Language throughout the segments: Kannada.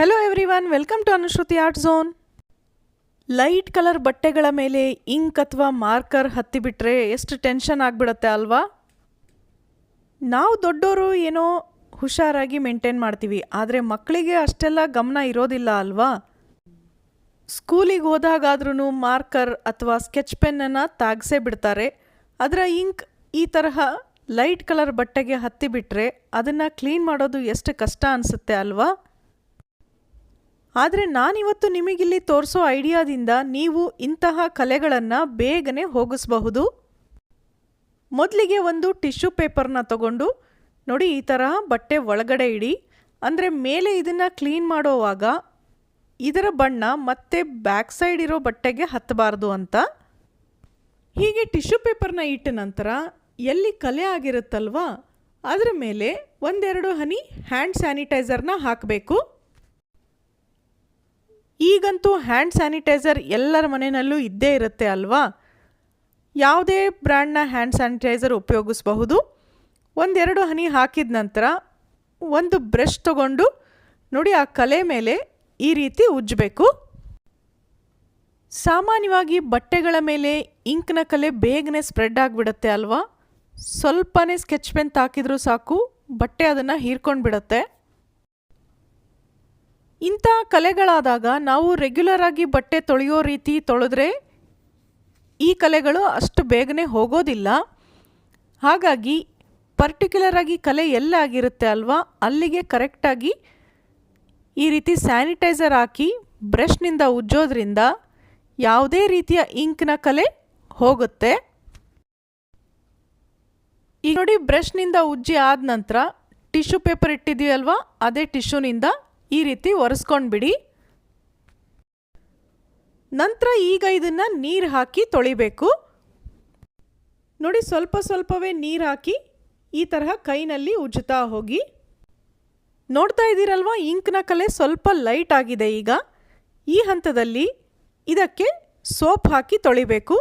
Hello everyone welcome to Anushruti art zone light colour ಬಟ್ಟೆಗಳ ಮೇಲೆ ಇಂಕ್ ಅಥವಾ ಮಾರ್ಕರ್ ಹತ್ತಿಬಿಟ್ರೆ ಎಷ್ಟು ಟೆನ್ಷನ್ ಆಗಿಬಿಡತ್ತೆ ಅಲ್ವಾ? ನಾವು ದೊಡ್ಡವರು ಏನೋ ಹುಷಾರಾಗಿ ಮೇಂಟೈನ್ ಮಾಡ್ತೀವಿ, ಆದರೆ ಮಕ್ಕಳಿಗೆ ಅಷ್ಟೆಲ್ಲ ಗಮನ ಇರೋದಿಲ್ಲ ಅಲ್ವಾ? ಸ್ಕೂಲಿಗೆ ಹೋದಾಗಾದ್ರೂ ಮಾರ್ಕರ್ ಅಥವಾ ಸ್ಕೆಚ್ ಪೆನ್ನನ್ನು ತಾಗಿಸೇ ಬಿಡ್ತಾರೆ. ಅದರ ಇಂಕ್ ಈ ತರಹ ಲೈಟ್ ಕಲರ್ ಬಟ್ಟೆಗೆ ಹತ್ತಿಬಿಟ್ರೆ ಅದನ್ನು ಕ್ಲೀನ್ ಮಾಡೋದು ಎಷ್ಟು ಕಷ್ಟ ಅನಿಸುತ್ತೆ ಅಲ್ವಾ? ಆದರೆ ನಾನಿವತ್ತು ನಿಮಗಿಲ್ಲಿ ತೋರಿಸೋ ಐಡಿಯಾದಿಂದ ನೀವು ಇಂತಹ ಕಲೆಗಳನ್ನು ಬೇಗನೆ ಹೋಗಿಸಬಹುದು. ಮೊದಲಿಗೆ ಒಂದು ಟಿಶ್ಯೂ ಪೇಪರ್ನ ತಗೊಂಡು, ನೋಡಿ ಈ ಥರ ಬಟ್ಟೆ ಒಳಗಡೆ ಇಡಿ. ಅಂದರೆ ಮೇಲೆ ಇದನ್ನು ಕ್ಲೀನ್ ಮಾಡೋವಾಗ ಇದರ ಬಣ್ಣ ಮತ್ತೆ ಬ್ಯಾಕ್ ಸೈಡ್ ಇರೋ ಬಟ್ಟೆಗೆ ಹತ್ತಬಾರ್ದು ಅಂತ. ಹೀಗೆ ಟಿಶ್ಯೂ ಪೇಪರ್ನ ಇಟ್ಟ ನಂತರ ಎಲ್ಲಿ ಕಲೆ ಆಗಿರುತ್ತಲ್ವಾ, ಅದರ ಮೇಲೆ ಒಂದೆರಡು ಹನಿ ಹ್ಯಾಂಡ್ ಸ್ಯಾನಿಟೈಸರ್ನ ಹಾಕಬೇಕು. ಈಗಂತೂ ಹ್ಯಾಂಡ್ ಸ್ಯಾನಿಟೈಸರ್ ಎಲ್ಲರ ಮನೆಯಲ್ಲೂ ಇದ್ದೇ ಇರುತ್ತೆ ಅಲ್ವಾ? ಯಾವುದೇ ಬ್ರ್ಯಾಂಡ್ನ ಹ್ಯಾಂಡ್ ಸ್ಯಾನಿಟೈಸರ್ ಉಪಯೋಗಿಸಬಹುದು. ಒಂದೆರಡು ಹನಿ ಹಾಕಿದ ನಂತರ ಒಂದು ಬ್ರಷ್ ತಗೊಂಡು ನೋಡಿ ಆ ಕಲೆ ಮೇಲೆ ಈ ರೀತಿ ಉಜ್ಜಬೇಕು. ಸಾಮಾನ್ಯವಾಗಿ ಬಟ್ಟೆಗಳ ಮೇಲೆ ಇಂಕ್ನ ಕಲೆ ಬೇಗನೆ ಸ್ಪ್ರೆಡ್ ಆಗಿಬಿಡುತ್ತೆ ಅಲ್ವಾ? ಸ್ವಲ್ಪನೇ ಸ್ಕೆಚ್ ಪೆನ್ ತಾಕಿದ್ರೂ ಸಾಕು, ಬಟ್ಟೆ ಅದನ್ನು ಹೀರ್ಕೊಂಡು ಬಿಡುತ್ತೆ ಇಂಥ ಕಲೆಗಳಾದಾಗ ನಾವು ರೆಗ್ಯುಲರ್ ಆಗಿ ಬಟ್ಟೆ ತೊಳೆಯೋ ರೀತಿ ತೊಳೆದ್ರೆ ಈ ಕಲೆಗಳು ಅಷ್ಟು ಬೇಗನೆ ಹೋಗೋದಿಲ್ಲ. ಹಾಗಾಗಿ ಪರ್ಟಿಕ್ಯುಲರ್ ಆಗಿ ಕಲೆ ಎಲ್ಲಾಗಿರುತ್ತೆ ಅಲ್ವಾ? ಅಲ್ಲಿಗೆ ಕರೆಕ್ಟಾಗಿ ಈ ರೀತಿ ಸ್ಯಾನಿಟೈಸರ್ ಹಾಕಿ ಬ್ರಷ್ನಿಂದ ಉಜ್ಜೋದ್ರಿಂದ ಯಾವುದೇ ರೀತಿಯ ಇಂಕ್ನ ಕಲೆ ಹೋಗುತ್ತೆ. ಈಗ ನೋಡಿ ಬ್ರಷ್ನಿಂದ ಉಜ್ಜಿ ಆದ ನಂತರ ಟಿಶ್ಯೂ ಪೇಪರ್ ಇಟ್ಟಿದ್ದೀವಿ ಅಲ್ವಾ? ಅದೇ ಟಿಶ್ಯೂನಿಂದ ಈ ರೀತಿ ಒರೆಸ್ಕೊಂಡ್ಬಿಡಿ. ನಂತರ ಈಗ ಇದನ್ನು ನೀರು ಹಾಕಿ ತೊಳಿಬೇಕು. ನೋಡಿ ಸ್ವಲ್ಪ ಸ್ವಲ್ಪವೇ ನೀರು ಹಾಕಿ ಈ ತರಹ ಕೈನಲ್ಲಿ ಉಜ್ಜುತ್ತಾ ಹೋಗಿ. ನೋಡ್ತಾ ಇದ್ದೀರಲ್ವ, ಇಂಕ್ನ ಕಲೆ ಸ್ವಲ್ಪ ಲೈಟ್ ಆಗಿದೆ ಈಗ. ಈ ಹಂತದಲ್ಲಿ ಇದಕ್ಕೆ ಸೋಪ್ ಹಾಕಿ ತೊಳಿಬೇಕು.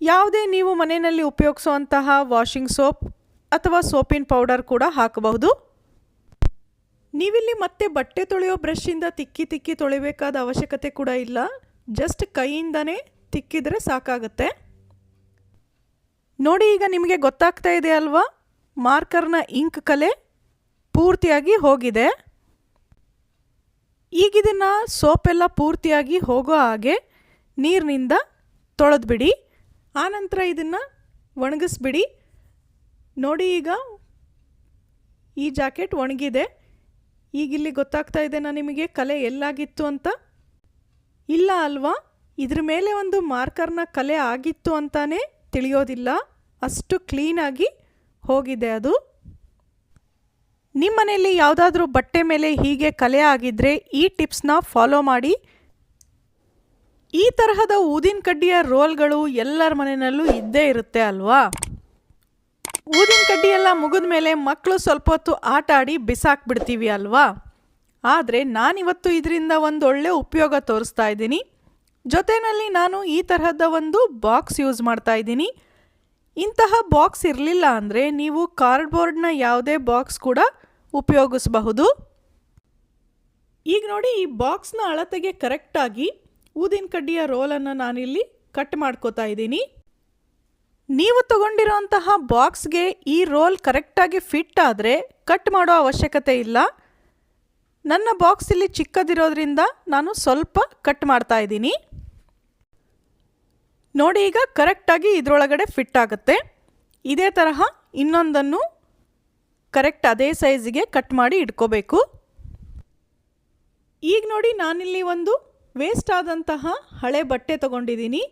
ಯಾವುದೇ ನೀವು ಮನೆಯಲ್ಲಿ ಉಪಯೋಗಿಸುವಂತಹ ವಾಷಿಂಗ್ ಸೋಪ್ ಅಥವಾ ಸೋಪಿನ ಪೌಡರ್ ಕೂಡ ಹಾಕಬಹುದು. ನೀವಿಲ್ಲಿ ಮತ್ತೆ ಬಟ್ಟೆ ತೊಳೆಯೋ ಬ್ರಷಿಂದ ತಿಕ್ಕಿ ತಿಕ್ಕಿ ತೊಳಿಬೇಕಾದ ಅವಶ್ಯಕತೆ ಕೂಡ ಇಲ್ಲ. ಜಸ್ಟ್ ಕೈಯಿಂದನೇ ತಿಕ್ಕಿದರೆ ಸಾಕಾಗುತ್ತೆ. ನೋಡಿ ಈಗ ನಿಮಗೆ ಗೊತ್ತಾಗ್ತಾ ಇದೆ ಅಲ್ವಾ? ಮಾರ್ಕರ್ನ ಇಂಕ್ ಕಲೆ ಪೂರ್ತಿಯಾಗಿ ಹೋಗಿದೆ. ಈಗಿದನ್ನು ಸೋಪೆಲ್ಲ ಪೂರ್ತಿಯಾಗಿ ಹೋಗೋ ಹಾಗೆ ನೀರಿನಿಂದ ತೊಳೆದ್ಬಿಡಿ. ಆನಂತರ ಇದನ್ನು ಒಣಗಿಸ್ಬಿಡಿ. ನೋಡಿ ಈಗ ಈ ಜಾಕೆಟ್ ಒಣಗಿದೆ. ಈಗಿಲ್ಲಿ ಗೊತ್ತಾಗ್ತಾ ಇದೆ ನಾನು ನಿಮಗೆ ಕಲೆ ಎಲ್ಲಾಗಿತ್ತು ಅಂತ? ಇಲ್ಲ ಅಲ್ವಾ? ಇದ್ರ ಮೇಲೆ ಒಂದು ಮಾರ್ಕರ್ನ ಕಲೆ ಆಗಿತ್ತು ಅಂತಾನೆ ತಿಳಿಯೋದಿಲ್ಲ. ಅಷ್ಟು ಕ್ಲೀನಾಗಿ ಹೋಗಿದೆ ಅದು. ನಿಮ್ಮ ಮನೆಯಲ್ಲಿ ಯಾವುದಾದ್ರೂ ಬಟ್ಟೆ ಮೇಲೆ ಹೀಗೆ ಕಲೆ ಆಗಿದ್ದರೆ ಈ ಟಿಪ್ಸ್ನ ಫಾಲೋ ಮಾಡಿ. ಈ ತರಹದ ಊದಿನ ಕಡ್ಡಿಯ ರೋಲ್ಗಳು ಎಲ್ಲರ ಮನೆಯಲ್ಲೂ ಇದ್ದೇ ಇರುತ್ತೆ ಅಲ್ವಾ? ಊದಿನ ಕಡ್ಡಿ ಎಲ್ಲ ಮುಗಿದ ಮೇಲೆ ಮಕ್ಕಳು ಸ್ವಲ್ಪ ಹೊತ್ತು ಆಟ ಆಡಿ ಬಿಸಾಕ್ಬಿಡ್ತೀವಿ ಅಲ್ವಾ? ಆದರೆ ನಾನಿವತ್ತು ಇದರಿಂದ ಒಂದು ಒಳ್ಳೆ ಉಪಯೋಗ ತೋರಿಸ್ತಾ ಇದ್ದೀನಿ. ಜೊತೆಯಲ್ಲಿ ನಾನು ಈ ತರಹದ ಒಂದು ಬಾಕ್ಸ್ ಯೂಸ್ ಮಾಡ್ತಾ ಇದ್ದೀನಿ. ಇಂತಹ ಬಾಕ್ಸ್ ಇರಲಿಲ್ಲ ಅಂದರೆ ನೀವು ಕಾರ್ಡ್ಬೋರ್ಡ್ನ ಯಾವುದೇ ಬಾಕ್ಸ್ ಕೂಡ ಉಪಯೋಗಿಸಬಹುದು. ಈಗ ನೋಡಿ ಈ ಬಾಕ್ಸ್ನ ಅಳತೆಗೆ ಕರೆಕ್ಟಾಗಿ ಊದಿನ ಕಡ್ಡಿಯ ರೋಲನ್ನು ನಾನಿಲ್ಲಿ ಕಟ್ ಮಾಡ್ಕೋತಾ ಇದ್ದೀನಿ. ನೀವು ತಗೊಂಡಿರೋಂತಹ ಬಾಕ್ಸ್ಗೆ ಈ ರೋಲ್ ಕರೆಕ್ಟಾಗಿ ಫಿಟ್ ಆದರೆ ಕಟ್ ಮಾಡೋ ಅವಶ್ಯಕತೆ ಇಲ್ಲ. ನನ್ನ ಬಾಕ್ಸ್ ಇಲ್ಲಿ ಚಿಕ್ಕದಿರೋದ್ರಿಂದ ನಾನು ಸ್ವಲ್ಪ ಕಟ್ ಮಾಡ್ತಾ ಇದ್ದೀನಿ. ನೋಡಿ ಈಗ ಕರೆಕ್ಟಾಗಿ ಇದರೊಳಗಡೆ ಫಿಟ್ ಆಗುತ್ತೆ. ಇದೇ ತರಹ ಇನ್ನೊಂದನ್ನು ಕರೆಕ್ಟ್ ಅದೇ ಸೈಜಿಗೆ ಕಟ್ ಮಾಡಿ ಇಟ್ಕೋಬೇಕು. ಈಗ ನೋಡಿ ನಾನಿಲ್ಲಿ ಒಂದು ವೇಸ್ಟ್ ಆದಂತಹ ಹಳೆ ಬಟ್ಟೆ ತಗೊಂಡಿದ್ದೀನಿ.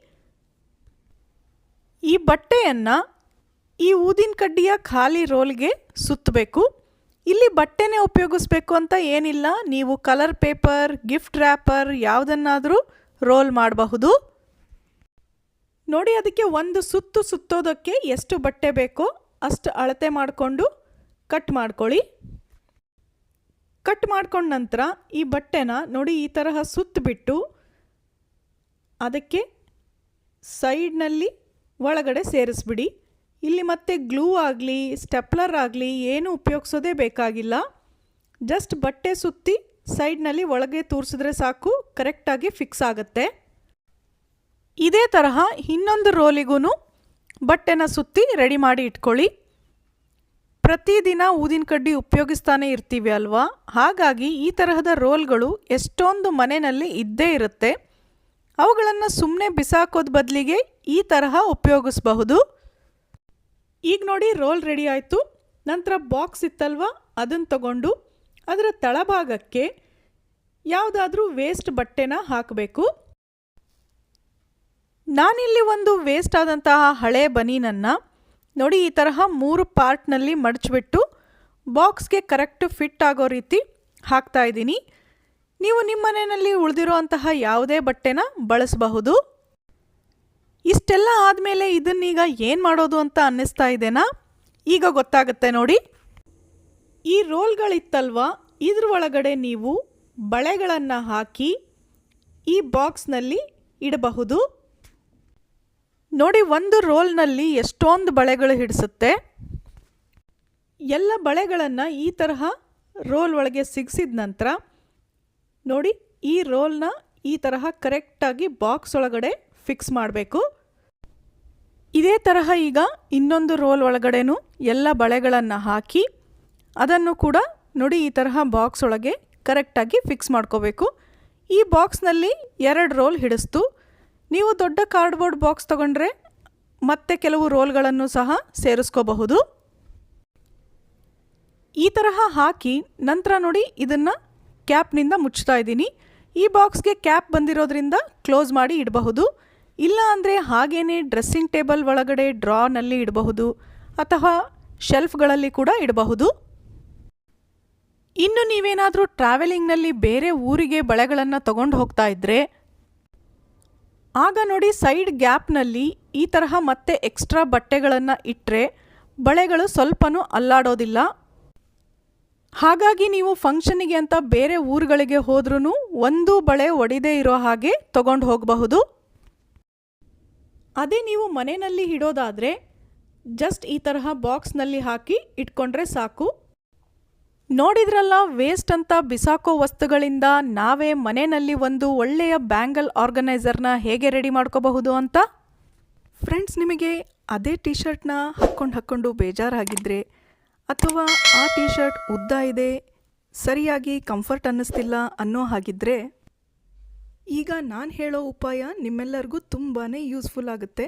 ಈ ಬಟ್ಟೆಯನ್ನು ಈ ಊದಿನ ಕಡ್ಡಿಯ ಖಾಲಿ ರೋಲ್ಗೆ ಸುತ್ತಬೇಕು ಇಲ್ಲಿ ಬಟ್ಟೆನೇ ಉಪಯೋಗಿಸ್ಬೇಕು ಅಂತ ಏನಿಲ್ಲ. ನೀವು ಕಲರ್ ಪೇಪರ್, ಗಿಫ್ಟ್ ರ್ಯಾಪರ್ ಯಾವುದನ್ನಾದರೂ ರೋಲ್ ಮಾಡಬಹುದು. ನೋಡಿ ಅದಕ್ಕೆ ಒಂದು ಸುತ್ತು ಸುತ್ತೋದಕ್ಕೆ ಎಷ್ಟು ಬಟ್ಟೆ ಬೇಕೋ ಅಷ್ಟು ಅಳತೆ ಮಾಡಿಕೊಂಡು ಕಟ್ ಮಾಡ್ಕೊಳ್ಳಿ. ಕಟ್ ಮಾಡ್ಕೊಂಡ ನಂತರ ಈ ಬಟ್ಟೆನ ನೋಡಿ ಈ ತರಹ ಸುತ್ತಬಿಟ್ಟು ಅದಕ್ಕೆ ಸೈಡ್ನಲ್ಲಿ ಒಳಗಡೆ ಸೇರಿಸ್ಬಿಡಿ. ಇಲ್ಲಿ ಮತ್ತೆ ಗ್ಲೂ ಆಗಲಿ, ಸ್ಟೆಪ್ಲರ್ ಆಗಲಿ ಏನು ಉಪಯೋಗಿಸೋದೇ ಬೇಕಾಗಿಲ್ಲ. ಜಸ್ಟ್ ಬಟ್ಟೆ ಸುತ್ತಿ ಸೈಡ್ನಲ್ಲಿ ಒಳಗೆ ತೋರಿಸಿದ್ರೆ ಸಾಕು ಕರೆಕ್ಟಾಗಿ ಫಿಕ್ಸ್ ಆಗುತ್ತೆ. ಇದೇ ತರಹ ಇನ್ನೊಂದು ರೋಲಿಗೂ ಬಟ್ಟೆನ ಸುತ್ತಿ ರೆಡಿ ಮಾಡಿ ಇಟ್ಕೊಳ್ಳಿ. ಪ್ರತಿದಿನ ಊದಿನ ಕಡ್ಡಿ ಉಪಯೋಗಿಸ್ತಾನೆ ಇರ್ತೀವಿ ಅಲ್ವಾ? ಹಾಗಾಗಿ ಈ ತರಹದ ರೋಲ್ಗಳು ಎಷ್ಟೊಂದು ಮನೆಯಲ್ಲಿ ಇದ್ದೇ ಇರುತ್ತೆ. ಅವುಗಳನ್ನು ಸುಮ್ಮನೆ ಬಿಸಾಕೋದ್ ಬದಲಿಗೆ ಈ ತರಹ ಉಪಯೋಗಿಸ್ಬಹುದು. ಈಗ ನೋಡಿ ರೋಲ್ ರೆಡಿ ಆಯಿತು. ನಂತರ ಬಾಕ್ಸ್ ಇತ್ತಲ್ವ? ಅದನ್ನು ತಗೊಂಡು ಅದರ ತಳಭಾಗಕ್ಕೆ ಯಾವುದಾದ್ರೂ ವೇಸ್ಟ್ ಬಟ್ಟೆನ ಹಾಕಬೇಕು. ನಾನಿಲ್ಲಿ ಒಂದು ವೇಸ್ಟ್ ಆದಂತಹ ಹಳೆ ಬನೀನನ್ನು ನೋಡಿ ಈ ತರಹ ಮೂರು ಪಾರ್ಟ್ನಲ್ಲಿ ಮಡಚಿಬಿಟ್ಟು ಬಾಕ್ಸ್ಗೆ ಕರೆಕ್ಟ್ ಫಿಟ್ ಆಗೋ ರೀತಿ ಹಾಕ್ತಾ ಇದ್ದೀನಿ. ನೀವು ನಿಮ್ಮ ಮನೆಯಲ್ಲಿ ಉಳಿದಿರುವಂತಹ ಯಾವುದೇ ಬಟ್ಟೆನ ಬಳಸಬಹುದು? ಇಷ್ಟೆಲ್ಲ ಆದಮೇಲೆ ಇದನ್ನೀಗ ಏನು ಮಾಡೋದು ಅಂತ ಅನ್ನಿಸ್ತಾ ಇದೆನಾ? ಈಗ ಗೊತ್ತಾಗುತ್ತೆ ನೋಡಿ. ಈ ರೋಲ್ಗಳಿತ್ತಲ್ವ? ಇದ್ರ ಒಳಗಡೆ ನೀವು ಬಳೆಗಳನ್ನು ಹಾಕಿ ಈ ಬಾಕ್ಸ್ನಲ್ಲಿ ಇಡಬಹುದು. ನೋಡಿ, ಒಂದು ರೋಲ್ನಲ್ಲಿ ಎಷ್ಟೊಂದು ಬಳೆಗಳು ಹಿಡಿಸುತ್ತೆ. ಎಲ್ಲ ಬಳೆಗಳನ್ನು ಈ ತರಹ ರೋಲ್ ಒಳಗೆ ಸಿಗಿಸಿದ ನಂತರ ನೋಡಿ, ಈ ರೋಲ್ನ ಈ ತರಹ ಕರೆಕ್ಟಾಗಿ ಬಾಕ್ಸ್ ಒಳಗಡೆ ಫಿಕ್ಸ್ ಮಾಡಬೇಕು. ಇದೇ ತರಹ ಈಗ ಇನ್ನೊಂದು ರೋಲ್ ಒಳಗಡೆನೂ ಎಲ್ಲ ಬಳೆಗಳನ್ನು ಹಾಕಿ, ಅದನ್ನು ಕೂಡ ನೋಡಿ ಈ ತರಹ ಬಾಕ್ಸ್ ಒಳಗೆ ಕರೆಕ್ಟಾಗಿ ಫಿಕ್ಸ್ ಮಾಡ್ಕೋಬೇಕು. ಈ ಬಾಕ್ಸ್ನಲ್ಲಿ ಎರಡು ರೋಲ್ ಹಿಡಿಸ್ತು. ನೀವು ದೊಡ್ಡ ಕಾರ್ಡ್ಬೋರ್ಡ್ ಬಾಕ್ಸ್ ತಗೊಂಡ್ರೆ ಮತ್ತೆ ಕೆಲವು ರೋಲ್ಗಳನ್ನು ಸಹ ಸೇರಿಸ್ಕೋಬಹುದು. ಈ ತರಹ ಹಾಕಿ ನಂತರ ನೋಡಿ ಇದನ್ನು ಕ್ಯಾಪ್ನಿಂದ ಮುಚ್ತಾ ಇದ್ದೀನಿ. ಈ ಬಾಕ್ಸ್ಗೆ ಕ್ಯಾಪ್ ಬಂದಿರೋದ್ರಿಂದ ಕ್ಲೋಸ್ ಮಾಡಿ ಇಡಬಹುದು. ಇಲ್ಲ ಅಂದರೆ ಹಾಗೇನೆ ಡ್ರೆಸ್ಸಿಂಗ್ ಟೇಬಲ್ ಒಳಗಡೆ ಡ್ರಾನಲ್ಲಿ ಇಡಬಹುದು ಅಥವಾ ಶೆಲ್ಫ್ಗಳಲ್ಲಿ ಕೂಡ ಇಡಬಹುದು. ಇನ್ನು ನೀವೇನಾದರೂ ಟ್ರಾವೆಲಿಂಗ್ನಲ್ಲಿ ಬೇರೆ ಊರಿಗೆ ಬಳೆಗಳನ್ನು ತಗೊಂಡು ಹೋಗ್ತಾ ಇದ್ದರೆ ಆಗ ನೋಡಿ ಸೈಡ್ ಗ್ಯಾಪ್ನಲ್ಲಿ ಈ ತರಹ ಮತ್ತೆ ಎಕ್ಸ್ಟ್ರಾ ಬಟ್ಟೆಗಳನ್ನು ಇಟ್ಟರೆ ಬಳೆಗಳು ಸ್ವಲ್ಪನೂ ಅಲ್ಲಾಡೋದಿಲ್ಲ. ಹಾಗಾಗಿ ನೀವು ಫಂಕ್ಷನಿಗೆ ಅಂತ ಬೇರೆ ಊರುಗಳಿಗೆ ಹೋದ್ರೂ ಒಂದು ಬಳೆ ಒಡಿದೇ ಇರೋ ಹಾಗೆ ತಗೊಂಡು ಹೋಗಬಹುದು. ಅದೇ ನೀವು ಮನೆಯಲ್ಲಿ ಇಡೋದಾದರೆ ಜಸ್ಟ್ ಈ ತರಹ ಬಾಕ್ಸ್ನಲ್ಲಿ ಹಾಕಿ ಇಟ್ಕೊಂಡ್ರೆ ಸಾಕು. ನೋಡಿದ್ರಲ್ಲ ವೇಸ್ಟ್ ಅಂತ ಬಿಸಾಕೋ ವಸ್ತುಗಳಿಂದ ನಾವೇ ಮನೆಯಲ್ಲಿ ಒಂದು ಒಳ್ಳೆಯ ಬ್ಯಾಂಗಲ್ ಆರ್ಗನೈಸರ್ನ ಹೇಗೆ ರೆಡಿ ಮಾಡ್ಕೋಬಹುದು ಅಂತ? ಫ್ರೆಂಡ್ಸ್ ನಿಮಗೆ ಅದೇ ಟಿ ಶರ್ಟ್ನ ಹಾಕ್ಕೊಂಡು ಹಾಕ್ಕೊಂಡು ಬೇಜಾರಾಗಿದ್ದರೆ ಅಥವಾ ಆ ಟಿ ಶರ್ಟ್ ಉದ್ದ ಇದೆ, ಸರಿಯಾಗಿ ಕಂಫರ್ಟ್ ಅನ್ನಿಸ್ತಿಲ್ಲ ಅನ್ನೋ ಹಾಗಿದ್ದರೆ ಈಗ ನಾನು ಹೇಳೋ ಉಪಾಯ ನಿಮ್ಮೆಲ್ಲರಿಗೂ ತುಂಬಾ ಯೂಸ್ಫುಲ್ ಆಗುತ್ತೆ.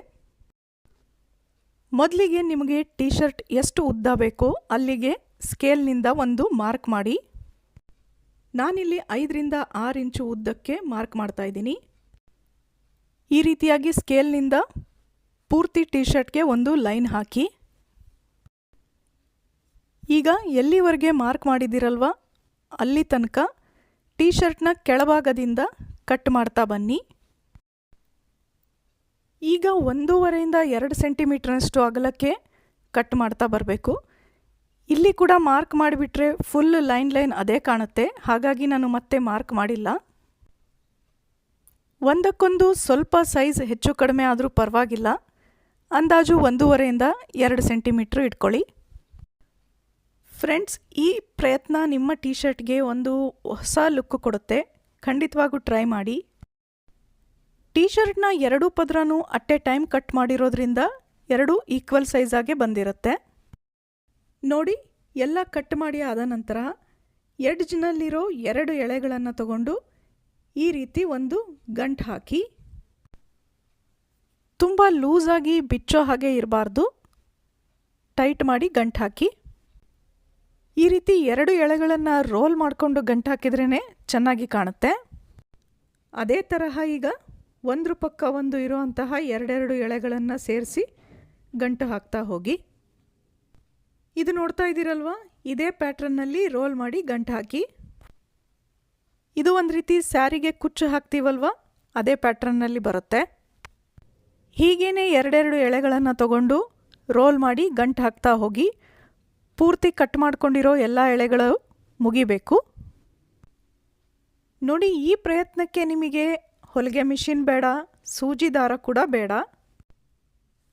ಮೊದಲಿಗೆ ನಿಮಗೆ ಟೀ ಶರ್ಟ್ ಎಷ್ಟು ಉದ್ದ ಬೇಕೋ ಅಲ್ಲಿಗೆ ಸ್ಕೇಲ್ನಿಂದ ಒಂದು ಮಾರ್ಕ್ ಮಾಡಿ. ನಾನಿಲ್ಲಿ ಐದರಿಂದ ಆರು ಇಂಚು ಉದ್ದಕ್ಕೆ ಮಾರ್ಕ್ ಮಾಡ್ತಾ ಇದ್ದೀನಿ. ಈ ರೀತಿಯಾಗಿ ಸ್ಕೇಲ್ನಿಂದ ಪೂರ್ತಿ ಟೀ ಶರ್ಟ್ಗೆ ಒಂದು ಲೈನ್ ಹಾಕಿ. ಈಗ ಎಲ್ಲಿವರೆಗೆ ಮಾರ್ಕ್ ಮಾಡಿದ್ದೀರಲ್ವ? ಅಲ್ಲಿ ತನಕ ಟೀ ಶರ್ಟ್ನ ಕೆಳಭಾಗದಿಂದ ಕಟ್ ಮಾಡ್ತಾ ಬನ್ನಿ. ಈಗ ಒಂದೂವರೆಯಿಂದ ಎರಡು ಸೆಂಟಿಮೀಟ್ರಷ್ಟು ಅಗಲಕ್ಕೆ ಕಟ್ ಮಾಡ್ತಾ ಬರಬೇಕು. ಇಲ್ಲಿ ಕೂಡ ಮಾರ್ಕ್ ಮಾಡಿಬಿಟ್ರೆ ಫುಲ್ ಲೈನ್ ಲೈನ್ ಅದೇ ಕಾಣುತ್ತೆ. ಹಾಗಾಗಿ ನಾನು ಮತ್ತೆ ಮಾರ್ಕ್ ಮಾಡಿಲ್ಲ. ಒಂದಕ್ಕೊಂದು ಸ್ವಲ್ಪ ಸೈಜ್ ಹೆಚ್ಚು ಕಡಿಮೆ ಆದರೂ ಪರವಾಗಿಲ್ಲ. ಅಂದಾಜು ಒಂದೂವರೆಯಿಂದ ಎರಡು ಸೆಂಟಿಮೀಟ್ರ್ ಇಟ್ಕೊಳ್ಳಿ. ಫ್ರೆಂಡ್ಸ್ ಈ ಪ್ರಯತ್ನ ನಿಮ್ಮ ಟೀ ಶರ್ಟ್ಗೆ ಒಂದು ಹೊಸ ಲುಕ್ ಕೊಡುತ್ತೆ. ಖಂಡಿತವಾಗೂ ಟ್ರೈ ಮಾಡಿ. ಟೀ ಶರ್ಟ್ನ ಎರಡೂ ಪದ್ರನೂ ಅಟ್ ಎ ಟೈಮ್ ಕಟ್ ಮಾಡಿರೋದ್ರಿಂದ ಎರಡೂ ಈಕ್ವಲ್ ಸೈಜಾಗೆ ಬಂದಿರುತ್ತೆ. ನೋಡಿ, ಎಲ್ಲ ಕಟ್ ಮಾಡಿ ಆದ ನಂತರ ಎಡ್ಜ್ನಲ್ಲಿರೋ ಎರಡು ಎಳೆಗಳನ್ನು ತಗೊಂಡು ಈ ರೀತಿ ಒಂದು ಗಂಟು ಹಾಕಿ. ತುಂಬ ಲೂಸಾಗಿ ಬಿಚ್ಚೋ ಹಾಗೆ ಇರಬಾರ್ದು. ಟೈಟ್ ಮಾಡಿ ಗಂಟು ಹಾಕಿ. ಈ ರೀತಿ ಎರಡು ಎಳೆಗಳನ್ನು ರೋಲ್ ಮಾಡಿಕೊಂಡು ಗಂಟು ಹಾಕಿದ್ರೇ ಚೆನ್ನಾಗಿ ಕಾಣುತ್ತೆ. ಅದೇ ತರಹ ಈಗ ಒಂದ್ರ ಪಕ್ಕ ಒಂದು ಇರುವಂತಹ ಎರಡೆರಡು ಎಳೆಗಳನ್ನು ಸೇರಿಸಿ ಗಂಟು ಹಾಕ್ತಾ ಹೋಗಿ. ಇದು ನೋಡ್ತಾ ಇದ್ದೀರಲ್ವ? ಇದೇ ಪ್ಯಾಟ್ರನ್ನಲ್ಲಿ ರೋಲ್ ಮಾಡಿ ಗಂಟು ಹಾಕಿ. ಇದು ಒಂದು ರೀತಿ ಸ್ಯಾರಿಗೆ ಕುಚ್ಚು ಹಾಕ್ತೀವಲ್ವ? ಅದೇ ಪ್ಯಾಟ್ರನ್ನಲ್ಲಿ ಬರುತ್ತೆ. ಹೀಗೇನೆ ಎರಡೆರಡು ಎಳೆಗಳನ್ನು ತಗೊಂಡು ರೋಲ್ ಮಾಡಿ ಗಂಟು ಹಾಕ್ತಾ ಹೋಗಿ. ಪೂರ್ತಿ ಕಟ್ ಮಾಡ್ಕೊಂಡಿರೋ ಎಲ್ಲ ಎಳೆಗಳು ಮುಗಿಬೇಕು. ನೋಡಿ, ಈ ಪ್ರಯತ್ನಕ್ಕೆ ನಿಮಗೆ ಹೊಲಿಗೆ ಮಿಷಿನ್ ಬೇಡ, ಸೂಜಿ ದಾರ ಕೂಡ ಬೇಡ.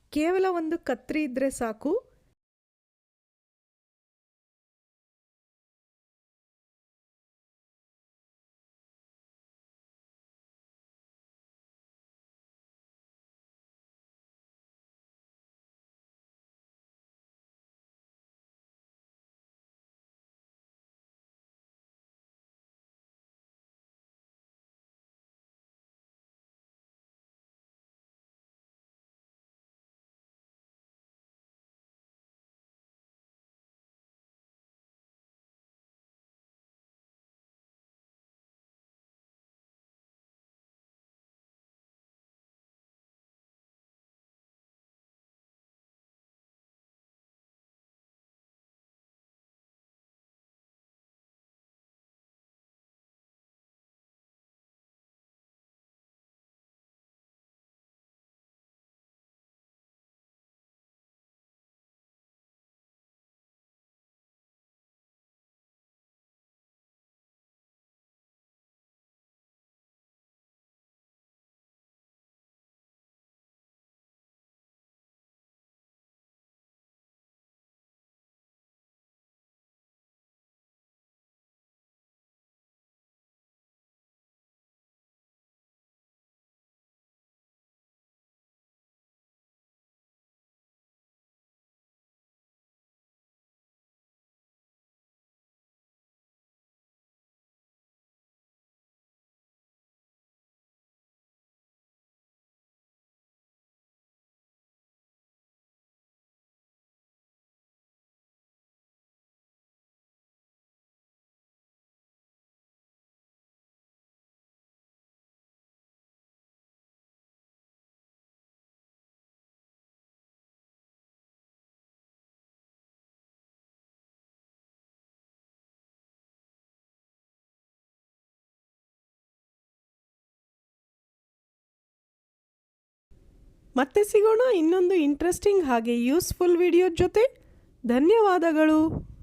ಕೇವಲ ಒಂದು ಕತ್ರಿ ಇದ್ದರೆ ಸಾಕು. ಮತ್ತೆ ಸಿಗೋಣ ಇನ್ನೊಂದು ಇಂಟ್ರೆಸ್ಟಿಂಗ್ ಹಾಗೆ ಯೂಸ್ಫುಲ್ ವಿಡಿಯೋ ಜೊತೆ. ಧನ್ಯವಾದಗಳು.